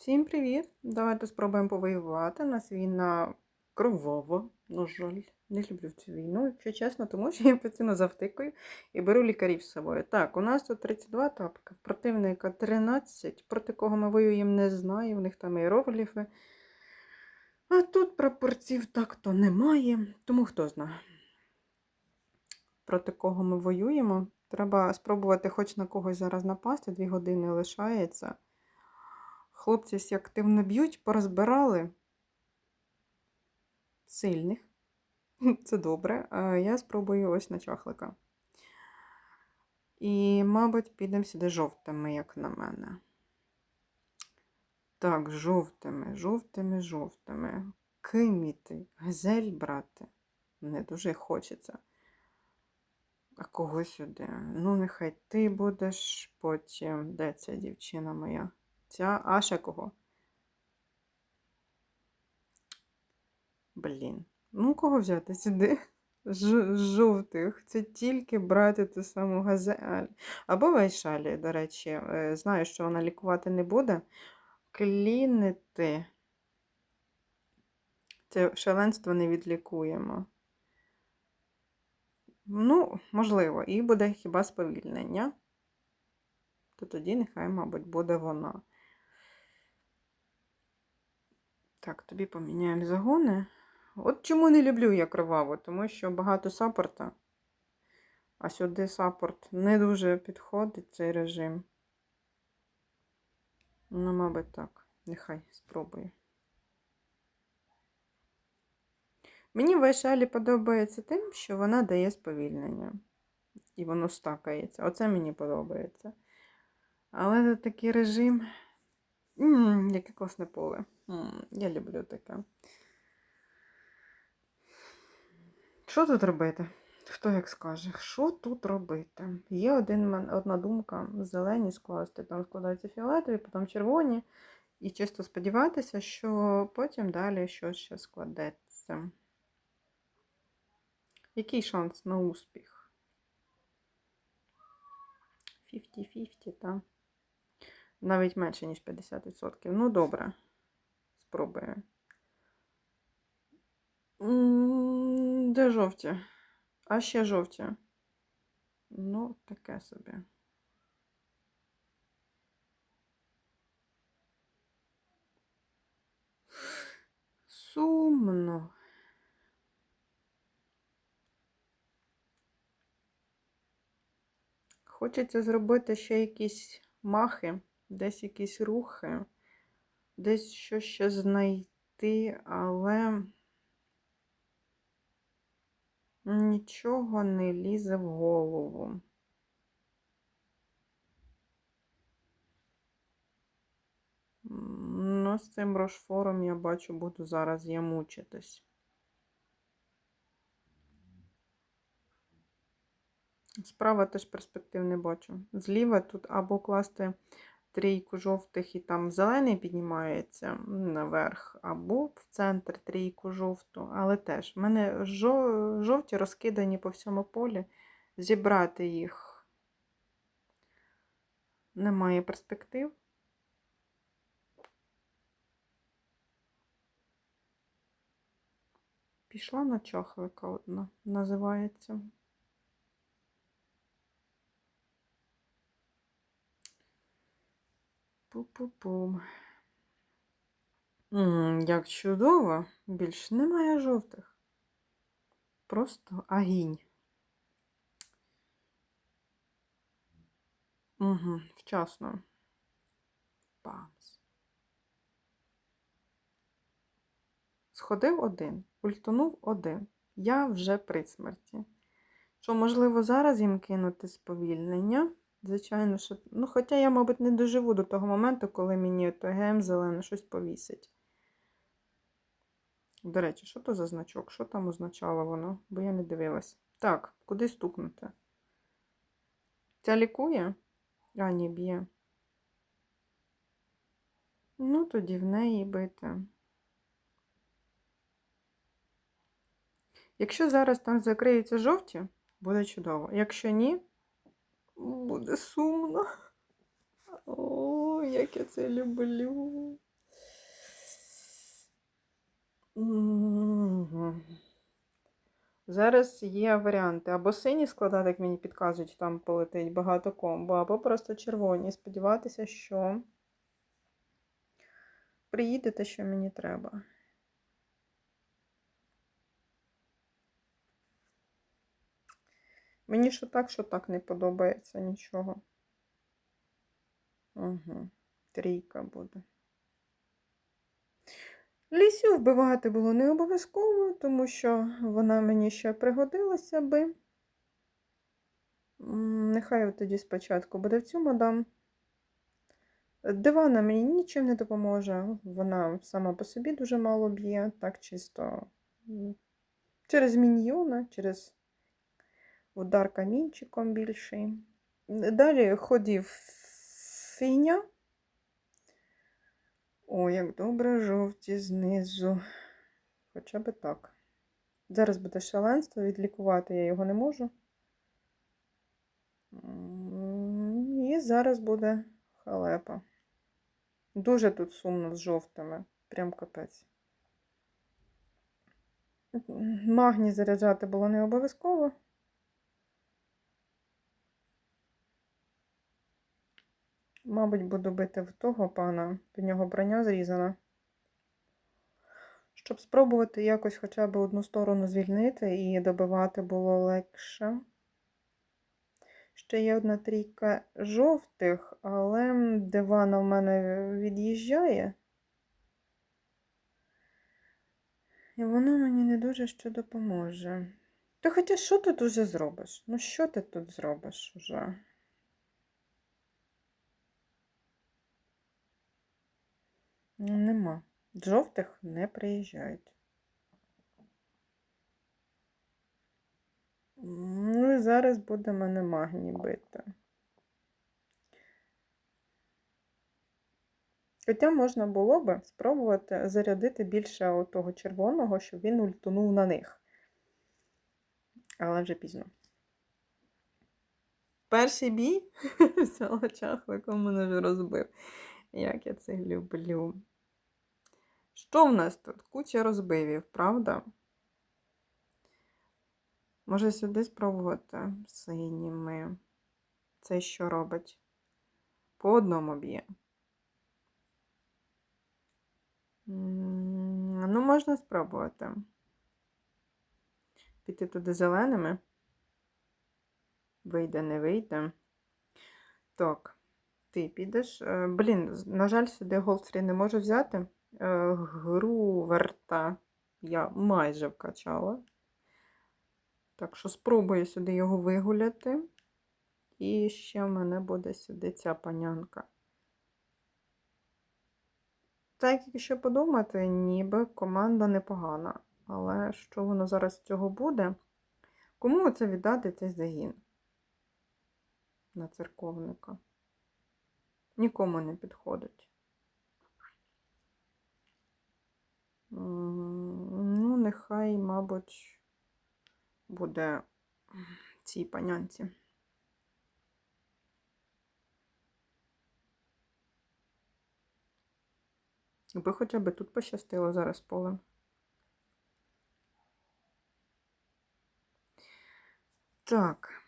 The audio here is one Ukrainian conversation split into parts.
Всім привіт! Давайте спробуємо повоювати. У нас війна кровова, на жаль. Не люблю цю війну, якщо чесно, тому що я постійно завтикаю і беру лікарів з собою. Так, у нас тут 32 тапки, противника 13, проти кого ми воюємо, не знаю, в них там іерогліфи. А тут прапорців так-то немає, тому хто знає. Проти кого ми воюємо. Треба спробувати хоч на когось зараз напасти, дві години лишається. Хлопці активно б'ють, порозбирали сильних. Це добре. Я спробую ось на чахлика. І, мабуть, підемо сюди жовтими, як на мене. Так, жовтими, жовтими, жовтими. Киміти, газель брати. Не дуже хочеться. А кого сюди? Ну, нехай ти будеш потім. Де ця дівчина моя? Ця, а ще кого? Блін. Ну, кого взяти сюди? Ж- жовтих. Це тільки брати ту саму газель. Або вайшалі, до речі. Е, Знаю, що вона лікувати не буде. Клінити. Це шаленство не відлікуємо. Ну, можливо, і буде хіба сповільнення. То тоді нехай, мабуть, буде вона. Так, тобі поміняємо загони. От чому не люблю я кроваву, тому що багато саппорта, а сюди саппорт не дуже підходить цей режим. Ну, мабуть, так. Нехай спробую. Мені Вайшалі подобається тим, що вона дає сповільнення. І воно стакається. Оце мені подобається. Але такий режим. М, яке класне поле. М, я люблю таке. Що тут робити? Хто як скаже? Що тут робити? Є один, одна думка: зелені скласти. Там складаються фіолетові, потім червоні. І чисто сподіватися, що потім далі щось ще складеться. Який шанс на успіх? 50-50, так. Навіть менше, ніж 50%. Ну, добре. Спробую. Де жовті? А ще жовті. Ну, таке собі. Сумно. Хочеться зробити ще якісь махи, десь якісь рухи, десь щось ще знайти, але нічого не лізе в голову. Ну, з цим рошфором я бачу, буду зараз я мучитись. Справа теж перспектив не бачу. Зліва тут або класти трійку жовтих і там зелений піднімається наверх, або в центр трійку жовту. Але теж в мене жовті розкидані по всьому полі. Зібрати їх немає перспектив. Пішла на чахлика одна, називається. Пу-пу-пум. Як чудово, більш немає жовтих. Просто агінь. Угу, вчасно. Памс. Сходив один, ультонув один. Я вже при смерті. Що, можливо, зараз їм кинути сповільнення? Звичайно, що. Ну, хоча я, мабуть, не доживу до того моменту, коли мені ТГМ зелене щось повісить. До речі, що то за значок? Що там означало воно? Бо я не дивилась. Так, куди стукнути? Ця лікує? А, ні, б'є. Ну, тоді в неї бити. Якщо зараз там закриються жовті, буде чудово. Якщо ні, буде сумно. О, як я це люблю. Зараз є варіанти. Або сині складати, як мені підказують, там полетить багато комбо, або просто червоні. Сподіватися, що приїде те, що мені треба. Мені що так, що так не подобається нічого. Угу. Трійка буде. Лісю вбивати було не обов'язково, тому що вона мені ще пригодилася би. Нехай тоді спочатку буде в цю мадам. Дивана мені нічим не допоможе. Вона сама по собі дуже мало б'є, так чисто через міньйона, через удар камінчиком більший. Далі ходів фіня. О, як добре жовті знизу. Хоча би так. Зараз буде шаленство, відлікувати я його не можу. І зараз буде халепа. Дуже тут сумно з жовтими. Прям капець. Магні заряджати було не обов'язково. Мабуть, буду бити в того пана, в нього броня зрізана. Щоб спробувати якось хоча б одну сторону звільнити і добивати було легше. Ще є одна трійка жовтих, але дивана в мене від'їжджає. І воно мені не дуже що допоможе. Ти хоча що ти тут уже зробиш? Ну що ти тут зробиш уже? Нема. Жовтих не приїжджають. Ну і зараз буде мене магній бити. Хоча можна було би спробувати зарядити більше того червоного, щоб він ультунув на них. Але вже пізно. Перший бій взяла чахликом мене вже розбив. Як я це люблю. Що в нас тут? Куча розбивів, правда? Може сюди спробувати синіми. Це що робить? По одному б'є. Ну, можна спробувати. Піти туди зеленими. Вийде, не вийде. Так, ти підеш. Е, Блін, на жаль, сюди Голдстрі не можу взяти. Е, Груверта я майже вкачала. Так що спробую сюди його вигуляти. І ще в мене буде сюди ця панянка. Так, якщо подумати, ніби команда непогана. Але що воно зараз з цього буде? Кому оце віддати цей загін? На церковника? Нікому не підходить. М, Ну, нехай, мабуть, буде цій панянці. Якби хоча б тут пощастило зараз полем. Так.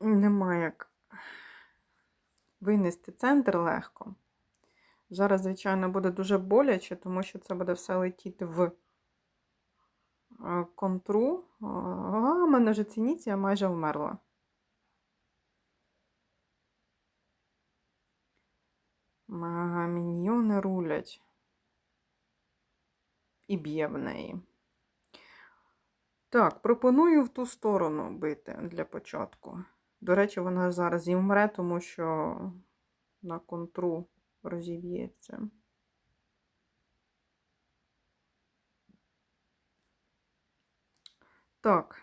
Немає як винести центр легко. Зараз, звичайно, буде дуже боляче, тому що це буде все летіти в е, контру. А, в мене вже цініція майже вмерла. Міньйони рулять. І б'є в неї. Так, пропоную в ту сторону бити для початку. До речі, вона зараз і вмре, тому що на контру розіб'ється. Так,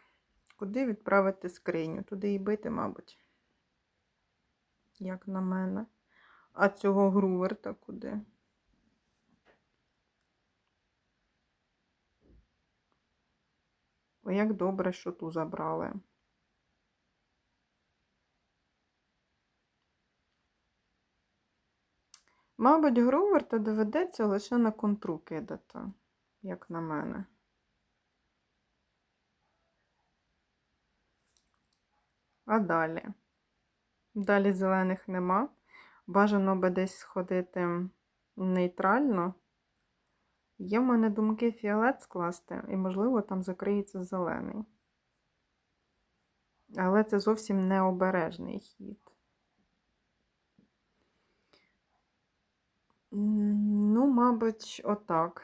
куди відправити скриню? Туди і бити, мабуть. Як на мене. А цього груверта куди? О, як добре, що ту забрали. Мабуть, Груверта доведеться лише на контру кидати, як на мене. А далі? Далі зелених нема. Бажано би десь сходити нейтрально. Є в мене думки фіолет скласти, і, можливо, там закриється зелений. Але це зовсім необережний хід. Ну, мабуть, отак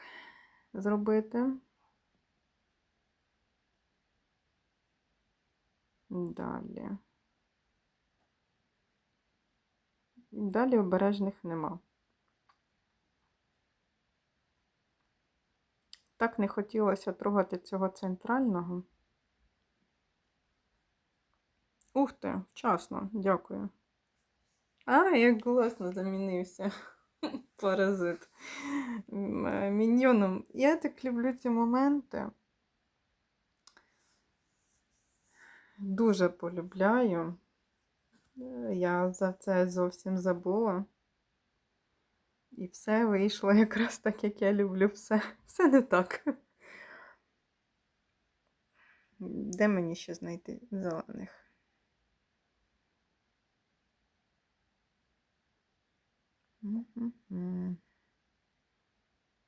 зробити. Далі. Далі обережних нема. Так не хотілося трогати цього центрального. Ух ти, вчасно, дякую. А, як класно замінився. Паразит. Міньйоном. Я так люблю ці моменти. Дуже полюбляю. Е, Я за це зовсім забула. І все вийшло якраз так, як я люблю все. Все не так. Де мені ще знайти зелених?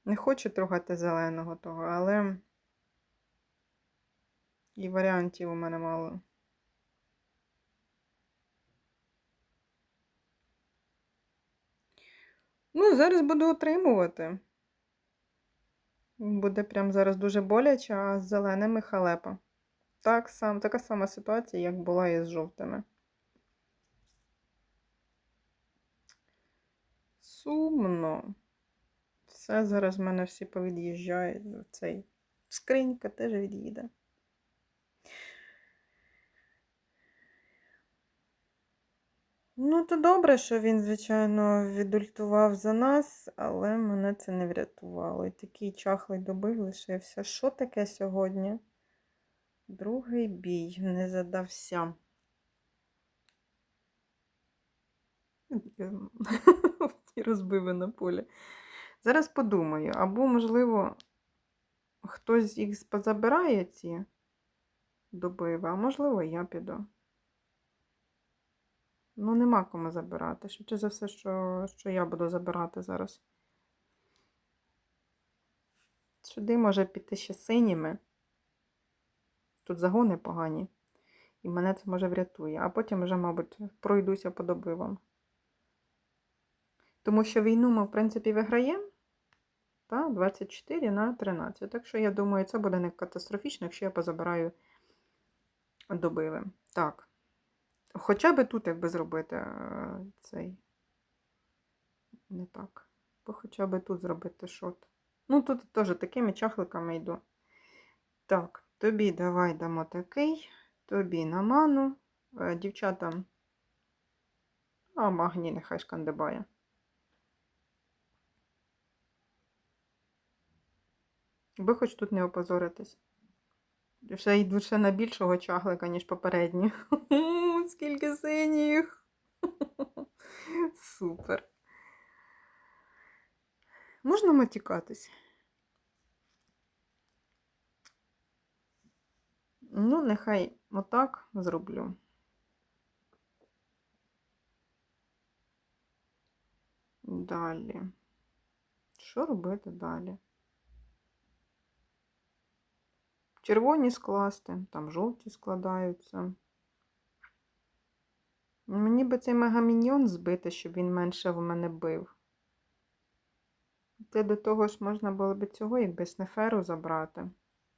Не хочу трогати зеленого того, але і варіантів у мене мало. Ну, зараз буду отримувати. Буде прям зараз дуже боляче, а з зеленими халепа. Так сам, така сама ситуація, як була і з жовтими. Сумно. Все, зараз в мене всі повід'їжджають. Цей скринька теж від'їде. Ну, то добре, що він, звичайно, відультував за нас, але мене це не врятувало. І такий чахлий добив лишився. Що таке сьогодні? Другий бій не задався. І розбиве на полі. Зараз подумаю, або, можливо, хтось їх позабирає ці добиви, а можливо, я піду. Ну, нема кому забирати. Швидше за все, що, що я буду забирати зараз. Сюди може піти ще синіми. Тут загони погані. І мене це може врятує. А потім вже, мабуть, пройдуся по добивам. Тому що війну ми, в принципі, виграємо. Та, 24 на 13. Так що, я думаю, це буде не катастрофічно, якщо я позабираю добиви. Так. Хоча би тут якби зробити е, цей. Не так. Бо хоча би тут зробити шот. Ну, тут теж такими чахликами йду. Так, тобі давай дамо такий, тобі на ману. Е, Дівчатам. А магній нехай шкандибає. Ви хоч тут не опозоритесь. Вже йду ще на більшого чаглика, ніж попередні. Скільки синіх. Супер. Можна матікатись? Ну, нехай отак зроблю. Далі. Що робити далі? Червоні скласти, там жовті складаються. Мені би цей мегаміньйон збити, щоб він менше в мене бив. Те до того ж можна було б цього, якби снеферу забрати.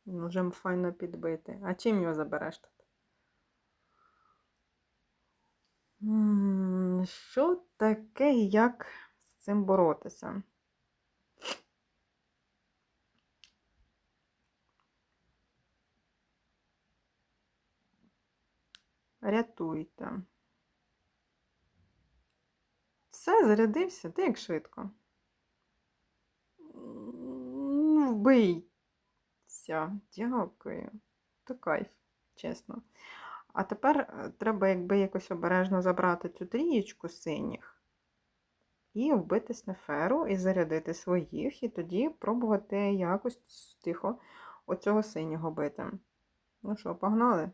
Вже файно підбити. А чим його забереш тут? Що таке, як з цим боротися? Рятуйте. Все, зарядився, ти як швидко. М, Вбийся. Дякую. То кайф, чесно. А тепер е, треба якби якось обережно забрати цю трієчку синіх. і вбити снеферу, і зарядити своїх, і тоді пробувати якось тихо оцього синього бити. Ну що, погнали?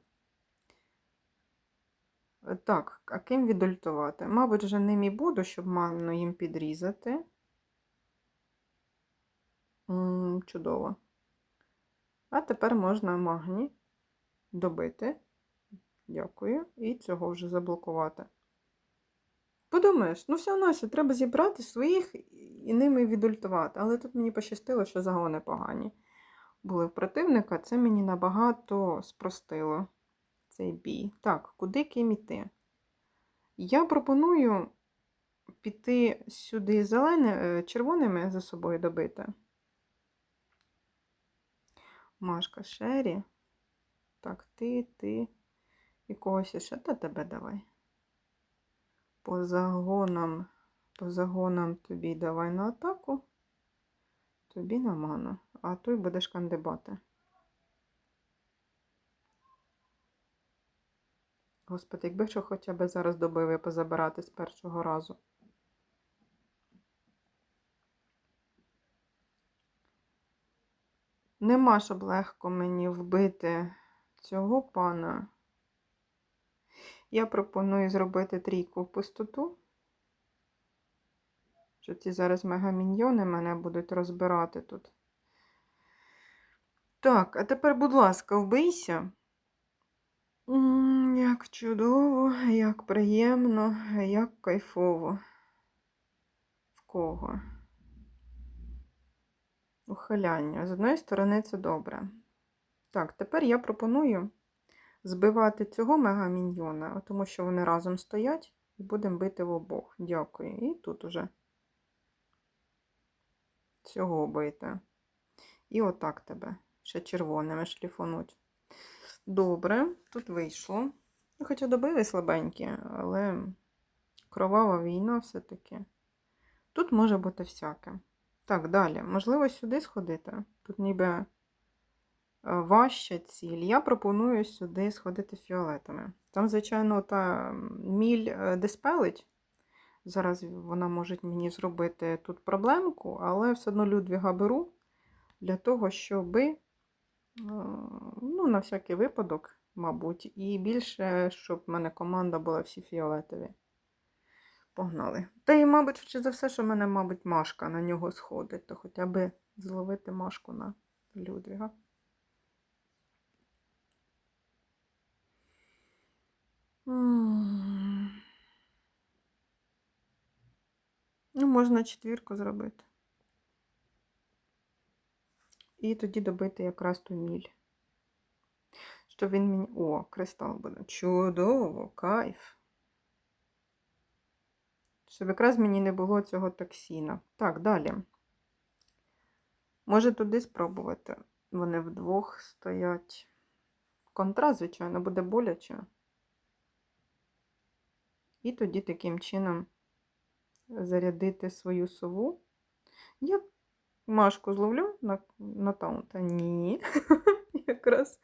Е, Так, а ким відультувати? Мабуть, вже ним і буду, щоб манну їм підрізати. М, чудово. А тепер можна магні добити. Дякую. І цього вже заблокувати. Подумаєш, ну все Настя, треба зібрати своїх і ними відультувати. Але тут мені пощастило, що загони погані були в противника. Це мені набагато спростило цей бій. Так, куди ким іти? Я пропоную піти сюди зелене, червоними за собою добити. Машка Шері. Так, ти, ти. І когось іще. Та тебе давай. По загонам, по загонам тобі давай на атаку. Тобі на ману. А той будеш кандибати. Господи, якби що хоча б зараз добив і позабирати з першого разу. Нема, щоб легко мені вбити цього пана. Я пропоную зробити трійку в пустоту. Що ці зараз мегаміньйони мене будуть розбирати тут. Так, а тепер, будь ласка, вбийся. Як чудово, як приємно, як кайфово. В кого? Ухиляння. З одної сторони, це добре. Так, тепер я пропоную збивати цього мегаміньйона, тому що вони разом стоять, і будемо бити в обох. Дякую. І тут уже цього бити. І отак тебе. Ще червоними шліфануть. Добре, тут вийшло. Ну, Хоча добили слабенькі, але кровава війна все-таки. Тут може бути всяке. Так, далі. Можливо, сюди сходити. Тут ніби е, важча ціль. Я пропоную сюди сходити фіолетами. Там, звичайно, та міль е, диспелить. Зараз вона може мені зробити тут проблемку, але все одно Людвіга беру для того, щоби ну, на всякий випадок, мабуть, і більше, щоб в мене команда була всі фіолетові. Погнали. Та і, мабуть, чи за все, що в мене, мабуть, Машка на нього сходить, то хоча б зловити Машку на Людвіга. Ну, можна четвірку зробити. І тоді добити якраз ту міль. Що він мені. О, кристал буде. Чудово, кайф. Щоб якраз мені не було цього токсіна. Так, далі. Може туди спробувати. Вони вдвох стоять. Контра, звичайно, буде боляче. І тоді таким чином зарядити свою сову. Я Машку зловлю на на таунта? Ні. Якраз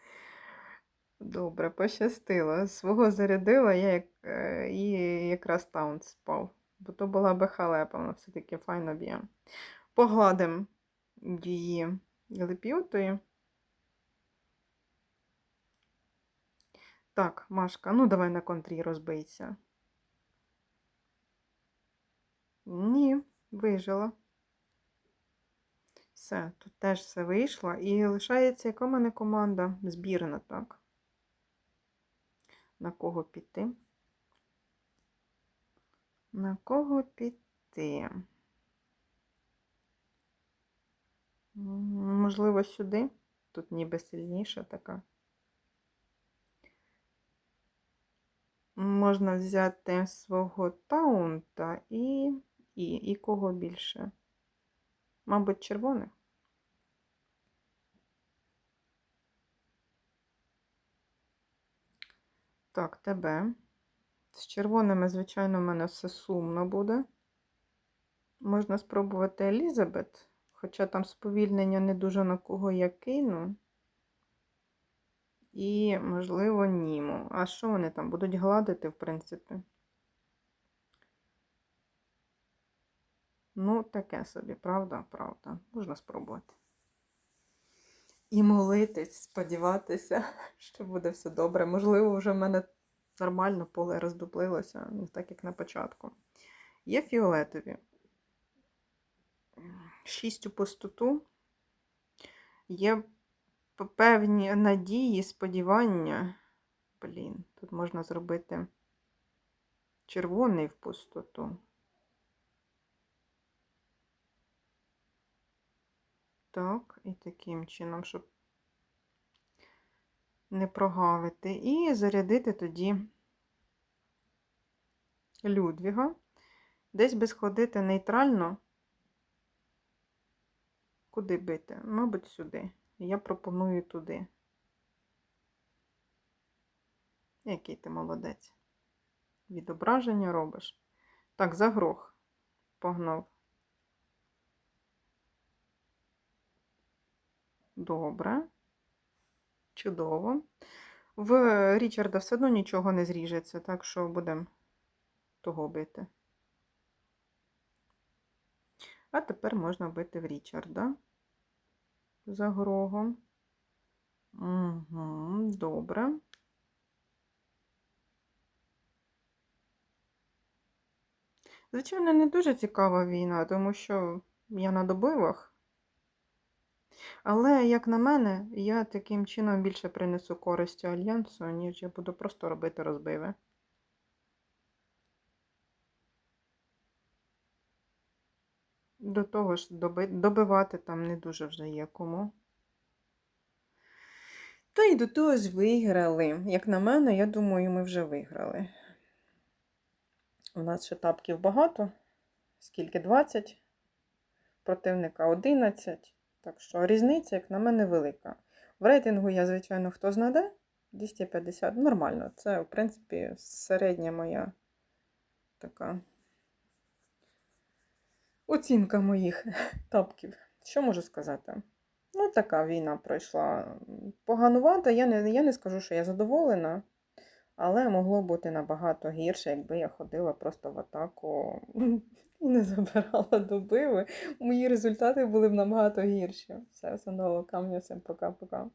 добре, пощастило. Свого зарядила я як, е, і якраз таунт спав. Бо то була би халепа, вона все-таки файно б'є. Погладимо її лепютою. Так, Машка, ну давай на контрі розбийся. Ні, вижила. Все, тут теж все вийшло. І лишається, яка в мене команда? Збірна, так. На кого піти? На кого піти? Можливо, сюди. Тут ніби сильніша така. Можна взяти свого таунта і, і, і кого більше? Мабуть, червоних. Так, тебе. З червоними, звичайно, в мене все сумно буде. Можна спробувати Елізабет, хоча там сповільнення не дуже на кого я кину. І, можливо, Німу. А що вони там будуть гладити, в принципі? Ну, таке собі, правда, правда. Можна спробувати. І молитись, сподіватися, що буде все добре. Можливо, вже в мене нормально поле роздуплилося, не так як на початку. Є фіолетові. Шість у пустоту. Є певні надії, сподівання. Блін, тут можна зробити червоний в пустоту. Так, і таким чином, щоб не прогавити. І зарядити тоді Людвіга. Десь би сходити нейтрально. Куди бити? Мабуть, сюди. Я пропоную туди. Який ти молодець. Відображення робиш. Так, загрох. Погнав. Добре. Чудово. В Річарда все одно нічого не зріжеться, так що будемо того бити. А тепер можна бити в Річарда. За грогом. Угу, добре. Звичайно, не дуже цікава війна, тому що я на добивах. Але, як на мене, я таким чином більше принесу користі альянсу, ніж я буду просто робити розбиви. До того ж, доби- добивати там не дуже вже є кому. Та й до того ж виграли. Як на мене, я думаю, ми вже виграли. У нас ще тапків багато. Скільки? 20? Противника 11. Так що різниця, як на мене, велика. В рейтингу я, звичайно, хто знаде? 250. Нормально. Це, в принципі, середня моя така оцінка моїх тапків. Що можу сказати? Ну, така війна пройшла поганувата. Я не, я не скажу, що я задоволена, але могло бути набагато гірше, якби я ходила просто в атаку і не забирала добиви. Мої результати були б набагато гірші. Все, все камня, всім пока-пока.